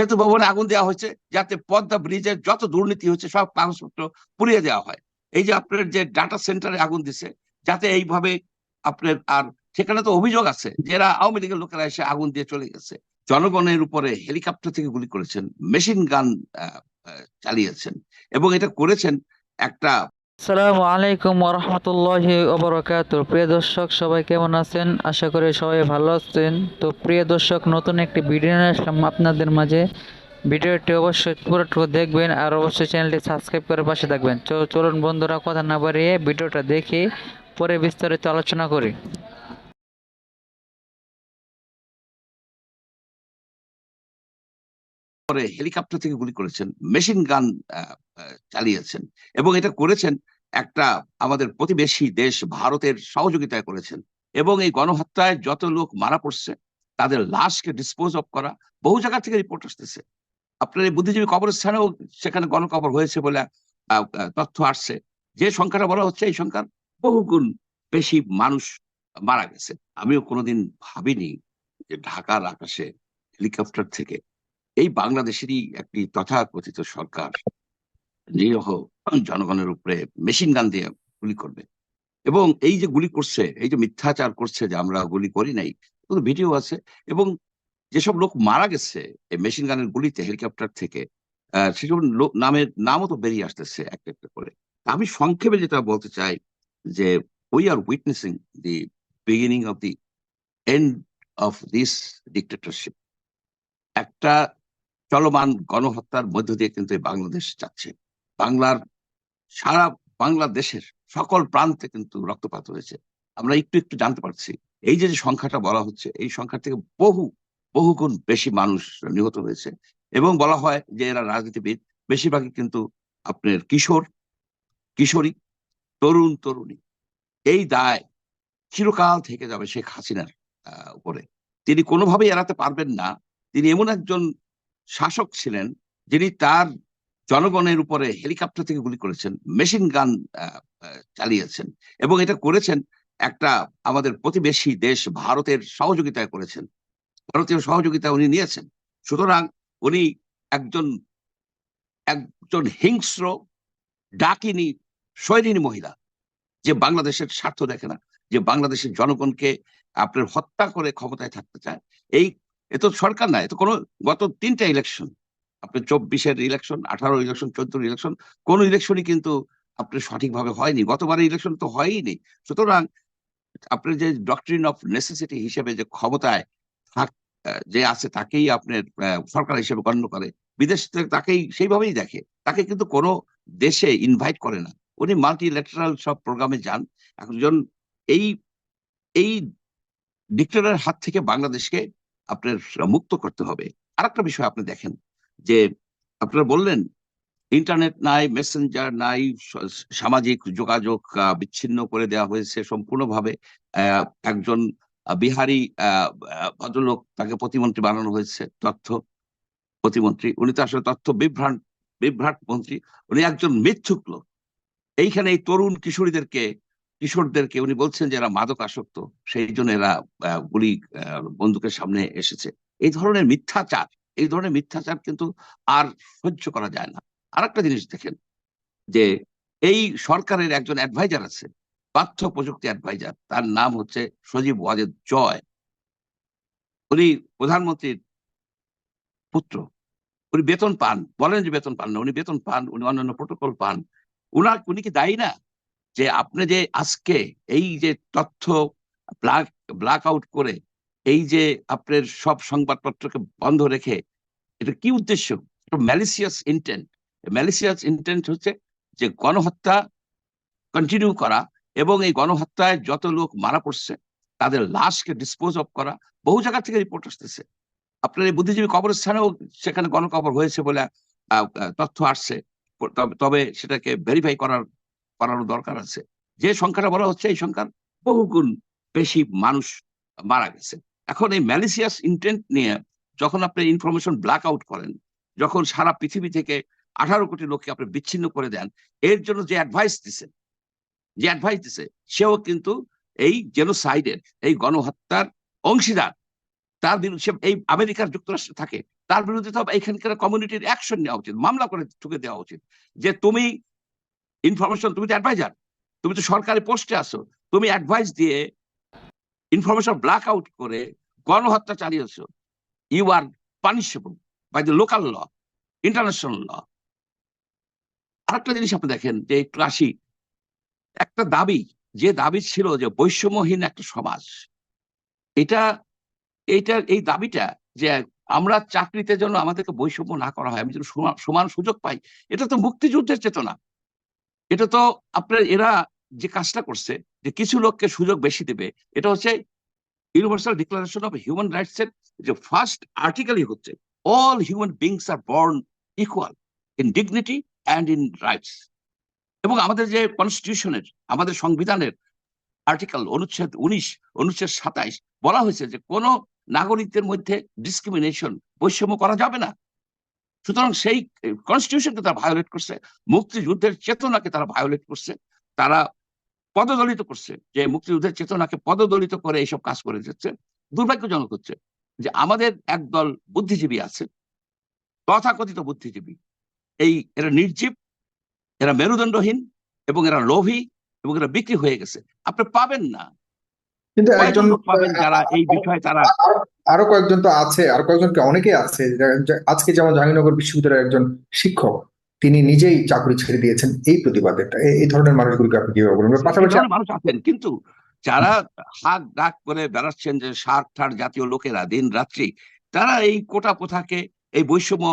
সেতু ভবনে আগুন দেওয়া হয়েছে, যাতে পদ্মা ব্রিজের যত দুর্নীতি হচ্ছে সব কাগজপত্র পুড়িয়ে দেওয়া হয়। এই যে আপনার যে ডাটা সেন্টারে আগুন দিছে, যাতে এইভাবে আপনার আর সেখানে তো অভিযোগ আছে যে এরা আওয়ামী লীগের লোকেরা এসে আগুন দিয়ে চলে গেছে। জনগণের উপরে হেলিকপ্টার থেকে গুলি করেছেন মেশিন গান চালিয়েছেন এবং এটা করেছেন একটা আসসালামু আলাইকুম ওরহমতুল্লাহি অবরাকাত প্রিয় দর্শক, সবাই কেমন আছেন? আশা করি সবাই ভালো আছেন। তো প্রিয় দর্শক, নতুন একটি ভিডিও নিয়ে আসলাম আপনাদের মাঝে। ভিডিওটি অবশ্যই পুরোটুকু দেখবেন আর অবশ্যই চ্যানেলটি সাবস্ক্রাইব করে পাশে থাকবেন। চলুন বন্ধুরা, কথা না বাড়িয়ে ভিডিওটা দেখে, পরে বিস্তারিত আলোচনা করি। পরে হেলিকপ্টার থেকে গুলি করেছেন, মেশিন গান চালিয়েছেন এবং এটা করেছেন একটা আমাদের প্রতিবেশী দেশ ভারতের সহযোগিতায় করেছেন এবং এই গণহত্যায় যত লোক মারা পড়ছে, তাদের লাশকে ডিসপোজ অফ করা বহু জায়গা থেকে রিপোর্ট আসতেছে। আপনার এই বুদ্ধিজীবী কবরস্থানেও সেখানে গণকবর হয়েছে বলে তথ্য আসছে। যে সংখ্যাটা বলা হচ্ছে, এই সংখ্যার বহুগুণ বেশি মানুষ মারা গেছে। আমিও কোনোদিন ভাবিনি যে ঢাকার আকাশে হেলিকপ্টার থেকে এই বাংলাদেশেরই একটি তথাকথিত সরকার, নিরীহ জনগণের উপরে মেশিন গান দিয়ে গুলি করবে। এবং এই যে গুলি করছে, এই যে মিথ্যাচার করছে যে আমরা গুলি করি নাই ভিডিও আছে? এবং যেসব লোক মারা গেছে এই মেশিন গানের গুলিতে হেলিকপ্টার থেকে সেসব লোক নামের নামও তো বেরিয়ে আসতেছে একটা একটা করে। আমি সংক্ষেপে যেটা বলতে চাই যে we are witnessing the beginning of the end of this dictatorship একটা চলমান গণহত্যার মধ্য দিয়ে কিন্তু এই বাংলাদেশ যাচ্ছে। বাংলার সারা বাংলাদেশের সকল প্রান্তে কিন্তু রক্তপাত হয়েছে। আমরা একটু একটু জানতে পারছি। এই যে সংখ্যাটা বলা হচ্ছে, এই সংখ্যা থেকে বহু বহুগুণ বেশি মানুষ নিহত হয়েছে। এবং বলা হয় যে, এরা রাজনীতিবিদ। বেশিরভাগই কিন্তু আপনার কিশোর, কিশোরী, তরুণ, তরুণী। এই দায় চিরকাল থেকে যাবে শেখ হাসিনার উপরে। তিনি কোনোভাবেই এড়াতে পারবেন না। তিনি এমন একজন শাসক ছিলেন যিনি তার জনগণের উপরে হেলিকপ্টার থেকে গুলি করেছেন, মেশিন গান চালিয়েছেন এবং এটা করেছেন একটা আমাদের প্রতিবেশী দেশ ভারতের সহযোগিতায় করেছেন। ভারতীয় সহযোগিতা উনি নিয়েছেন। সুতরাং উনি একজন একজন হিংস্র, ডাকিনী সৈরিনী মহিলা যে বাংলাদেশের স্বার্থ দেখে না, যে বাংলাদেশের জনগণকে আপনার হত্যা করে ক্ষমতায় থাকতে চায়। এই এ তো সরকার না, এ তো কোনো, গত তিনটা ইলেকশন আপনার চব্বিশের ইলেকশন আঠারো ইলেকশন চোদ্দ ইলেকশন কোন ইলেকশনই কিন্তু আপনার সঠিকভাবে হয়নি। গতবারের ইলেকশন তো হয়নি সুতরাং আপনার যে ডক্টরিন অফ নেসেসিটি হিসেবে যে ক্ষমতায় থাক যে আছে তাকেই আপনার সরকার হিসেবে গণ্য করে। বিদেশ তাকেই সেইভাবেই দেখে। তাকে কিন্তু কোনো দেশে ইনভাইট করে না। উনি মাল্টিল্যাটারাল সব প্রোগ্রামে যান। একজন এই এই ডিক্টেটরের হাত থেকে বাংলাদেশকে আপনার মুক্ত করতে হবে। আরেকটা বিষয় আপনি দেখেন যে আপনারা বললেন, ইন্টারনেট নাই, মেসেঞ্জার নাই সামাজিক যোগাযোগ বিচ্ছিন্ন করে দেওয়া হয়েছে সম্পূর্ণভাবে। একজন বিহারি ভদ্রলোক তাকে প্রতিমন্ত্রী বানানো হয়েছে, তথ্য প্রতিমন্ত্রী। উনি তো আসলে তথ্য বিভ্রাট বিভ্রাট মন্ত্রী। উনি একজন মিথ্যুক লোক। এইখানে এই তরুণ কিশোরীদেরকে কিশোরদেরকে উনি বলছেন যে এরা মাদক আসক্ত সেই জন্য এরা গুলি বন্দুকের সামনে এসেছে। এই ধরনের মিথ্যাচার, এই ধরনের মিথ্যাচার কিন্তু আর সহ্য করা যায় না। আর একটা জিনিস দেখেন, যে এই সরকারের একজন অ্যাডভাইজার আছে তথ্য প্রযুক্তি অ্যাডভাইজার তার নাম হচ্ছে সজীব ওয়াজেদ জয়। উনি প্রধানমন্ত্রীর পুত্র। উনি বেতন পান, বলেন যে বেতন পান না, উনি বেতন পান, উনি অন্যান্য প্রোটোকল পান। উনার, উনি কি দায়ী না? যে আপনি যে আজকে এই যে তথ্য ব্ল্যাক ব্ল্যাক আউট করে এই যে আপনার সব সংবাদপত্রকে বন্ধ রেখে, এটা কি উদ্দেশ্য? ম্যালিসিয়াস ইন্টেন্ট ম্যালিসিয়াস ইন্টেন্ট হচ্ছে যে গণহত্যা কন্টিনিউ করা এবং এই গণহত্যায় যত লোক মারা পড়ছে, তাদের লাশকে ডিসপোজ অফ করা, বহু জায়গা থেকে রিপোর্ট আসতেছে। আপনার এই বুদ্ধিজীবী কবরস্থানেও সেখানে গণকবর হয়েছে বলে তথ্য আসছে। তবে সেটাকে ভেরিফাই করার করার দরকার আছে। যে সংখ্যাটা বলা হচ্ছে, এই সংখ্যার বহুগুণ বেশি মানুষ মারা গেছে। এখন এই ম্যালিসিয়াস ইন্টেন্ট নিয়ে যখন আপনি ইনফরমেশন ব্ল্যাক আউট করেন, যখন সারা পৃথিবী থেকে আঠারো কোটি লোককে আপনি বিচ্ছিন্ন করে দেন, এর জন্য যে অ্যাডভাইস দিছে, যে অ্যাডভাইস দিছে, সেও কিন্তু এই জেনোসাইডের এই গণহত্যার অংশীদার। তার বিরুদ্ধে এই আমেরিকার যুক্তরাষ্ট্রে থাকে, তার বিরুদ্ধে তো এখানকার কমিউনিটির অ্যাকশন নেওয়া উচিত, মামলা করে ঠুকে দেওয়া উচিত। যে তুমি ইনফরমেশন তুমি তো অ্যাডভাইজার তুমি তো সরকারি পোস্টে আছো, তুমি অ্যাডভাইস দিয়ে ইনফরমেশন ব্ল্যাক আউট করে গণহত্যা চালিয়েছো। You are punishable by the local law international law আরেকটা জিনিস আপনি দেখেন যে আসি একটা দাবি, যে দাবি ছিল যে বৈষম্যহীন একটা সমাজ, এটা, এইটা, এই দাবিটা যে আমরা চাকরিতে জন্য আমাদেরকে বৈষম্য না করা হয়, আমি যেন সমান সুযোগ পাই, এটা তো মুক্তিযুদ্ধের চেতনা। এটা তো আপনার, এরা যে কাজটা করছে, যে কিছু লোককে সুযোগ বেশি দেবে, এটা হচ্ছে universal declaration of human rights এর যে ফার্স্ট আর্টিকেলই হচ্ছে all human beings are born equal in dignity and in rights এবং আমাদের যে কনস্টিটিউশনের আমাদের সংবিধানের আর্টিকেল অনুচ্ছেদ উনিশ, অনুচ্ছেদ সাতাইশ বলা হয়েছে যে কোন নাগরিকদের মধ্যে ডিসক্রিমিনেশন বৈষম্য করা যাবে না। সুতরাং সেই কনস্টিটিউশনকে তারা ভায়োলেট করছে মুক্তিযুদ্ধের চেতনাকে তারা ভায়োলেট করছে তারা পদদলিত করছে যে মুক্তিযুদ্ধের চেতনাকে পদদলিত করে এইসব কাজ করে যাচ্ছে। দুর্ভাগ্যজনক হচ্ছে যে আমাদের একদল বুদ্ধিজীবী আছে তথাকথিত বুদ্ধিজীবী। এই এরা নির্জীব এরা মেরুদণ্ডহীন এবং এরা লোভী এবং এরা বিক্রি হয়ে গেছে। আপনি পাবেন না। কিন্তু একজন পাবেন যারা এই বিষয়ে তারা আরো- কয়েকজন তো আছে আরও কয়েকজন কি অনেকেই আছে। আজকে যেমন জাহাঙ্গীরনগর বিশ্ববিদ্যালয়ের একজন শিক্ষক তিনি নিজেই চাকরি ছেড়ে দিয়েছেন এই প্রতিবাদে। এই- ধরনের মানুষগুলোকে আপনি কীভাবে বলবেন? পাশাপাশি মানুষ আছেন কিন্তু যারা হাক ডাক করে বেড়াচ্ছেন যে সার ঠার জাতীয় লোকেরা দিন রাত্রি তারা এই কোটা প্রথাকে এই বৈষম্য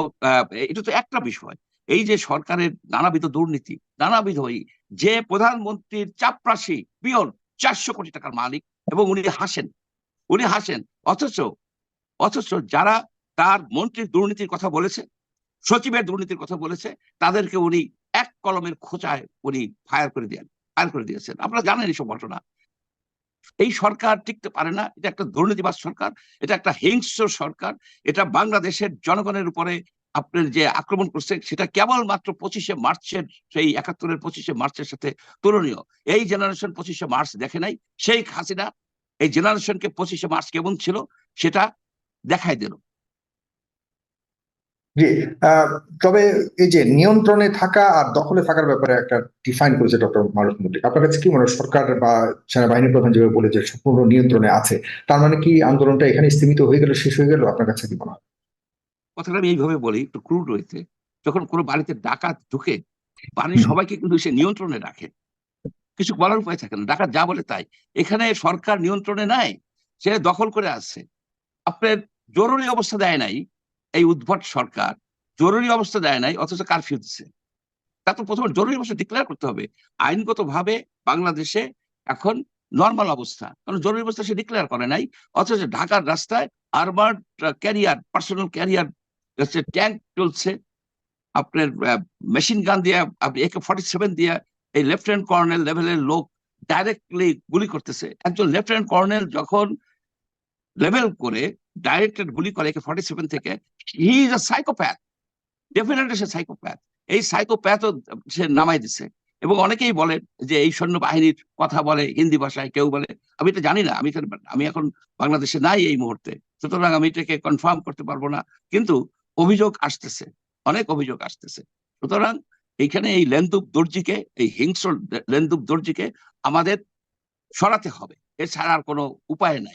এটা তো একটা বিষয়। এই যে সরকারের নানাবিধ দুর্নীতি নানাবিধ এই যে প্রধানমন্ত্রীর চাপরাশি পিয়ন চারশো কোটি টাকার মালিক এবং উনি হাসেন উনি হাসেন অথচ অথচ যারা তার মন্ত্রীর দুর্নীতির কথা বলেছে, সচিবের দুর্নীতির কথা বলেছে, তাদেরকে উনি এক কলমের খোঁচায় উনি ফায়ার করে দেন ফায়ার করে দিয়েছেন। আপনারা জানেন এইসব ঘটনা। এই সরকার টিকতে পারে না, এটা একটা দুর্নীতিবাজ সরকার, এটা একটা হিংস্র সরকার, এটা বাংলাদেশের জনগণের উপরে আপনার যে আক্রমণ করছে, সেটা কেবলমাত্র পঁচিশে মার্চের, সেই একাত্তরের পঁচিশে মার্চের সাথে তুলনীয়। এই জেনারেশন পঁচিশে মার্চ দেখে নাই, শেখ হাসিনা এই জেনারেশনকে পঁচিশে মার্চ কেমন ছিল, সেটা দেখাই দিল। জি তবে এই যে নিয়ন্ত্রণে থাকা আর দখলে থাকার ব্যাপারে একটা ডিফাইন করেছে ডক্টর মারুফ মল্লিক। আপনার কাছে কি মনে হয় সরকার বা সেনাবাহিনী প্রধান যেভাবে বলে যে সম্পূর্ণ নিয়ন্ত্রণে আছে তার মানে কি আন্দোলনটা এখানে স্থিমিত হয়ে গেল শেষ হয়ে গেল? আপনার কাছে কি মনে হয়? কথাটা আমি এইভাবে বলি একটু ক্রুড রয়েছে। যখন কোনো বাড়িতে ডাকাত ঢুকে বাড়ির সবাইকে কিন্তু সে নিয়ন্ত্রণে রাখে। কিছু বলার উপায় থাকে না ডাকাত যা বলে তাই। এখানে সরকার নিয়ন্ত্রণে নাই সে দখল করে আছে আপনার জরুরি অবস্থা দেয় নাই এই উদ্ভট সরকার, জরুরি অবস্থা দেয় নাই, অথচ কারফিউ দিচ্ছে তা তো প্রথমে জরুরি অবস্থা ডিক্লেয়ার করতে হবে। আইনগত ভাবে বাংলাদেশে এখন নর্মাল অবস্থা। কারণ জরুরি অবস্থা সে ডিক্লেয়ার করে নাই, অথচ ঢাকার রাস্তায় আর্মার্ড ক্যারিয়ার পার্সোনাল ক্যারিয়ার হচ্ছে ট্যাঙ্ক চলছে। আপনার মেশিন গান দিয়ে আপনি একে ফর্টি সেভেন দিয়ে এই লেফটেন্যান্ট কর্নেল লেভেলের লোক ডাইরেক্টলি গুলি করতেছে। একজন লেফটেন্যান্ট কর্নেল যখন লেভেল করে ডাইরেক্টেড গুলি করে একে ফর্টি সেভেন থেকে he is a psychopath definitely say psychopath এই সাইকোপ্যাথও সে নামাই দিছে। এবং অনেকেই বলে যে এই সৈন্যবাহিনীর কথা বলে, হিন্দি ভাষায় কেউ বলে। আমি এটা জানি না, আমি আমি এখন বাংলাদেশে নাই এই মুহূর্তে। সুতরাং আমি এটাকে কনফার্ম করতে পারব না। কিন্তু অভিযোগ আসতেছে, অনেক অভিযোগ আসতেছে। সুতরাং এইখানে এই লেন্দুপ দর্জিকে, এই হিংস্র লেন্দুপ দর্জিকে আমাদের সরাতে হবে। এছাড়া আর কোনো উপায় নাই।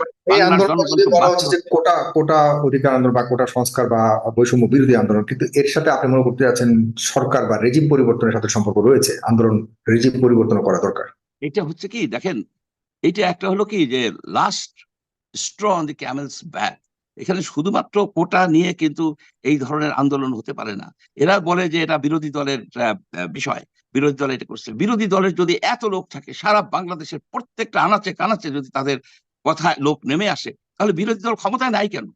কোটা কোটা অধিকার আন্দোলন বা কোটা সংস্কার বা বৈষম্য বিরোধী আন্দোলন কিন্তু এর সাথে আপনি মনে করতে যাচ্ছেন সরকার বা রেজিম পরিবর্তনের সাথে সম্পর্ক রয়েছে আন্দোলন রেজিম পরিবর্তন করা দরকার। এটা হচ্ছে কি দেখেন এটা একটা হলো কি যে last straw on the camel's back এখানে শুধুমাত্র কোটা নিয়ে কিন্তু এই ধরনের আন্দোলন হতে পারে না। এরা বলে যে এটা বিরোধী দলের বিষয়। বিরোধী দল এটা করছে বিরোধী দলের যদি এত লোক থাকে, সারা বাংলাদেশের প্রত্যেকটা আনাচে কানাচে যদি তাদের কথা লোক নেমে আসে, তাহলে বিরোধী দল ক্ষমতায় নাই কেন?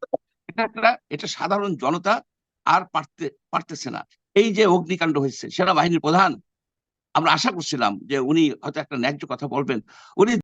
এটা একটা, এটা সাধারণ জনতা আর পারতে, পারতেছে না। এই যে অগ্নিকাণ্ড হয়েছে, সেনাবাহিনীর প্রধান, আমরা আশা করছিলাম যে উনি হয়তো একটা ন্যায্য কথা বলবেন। উনি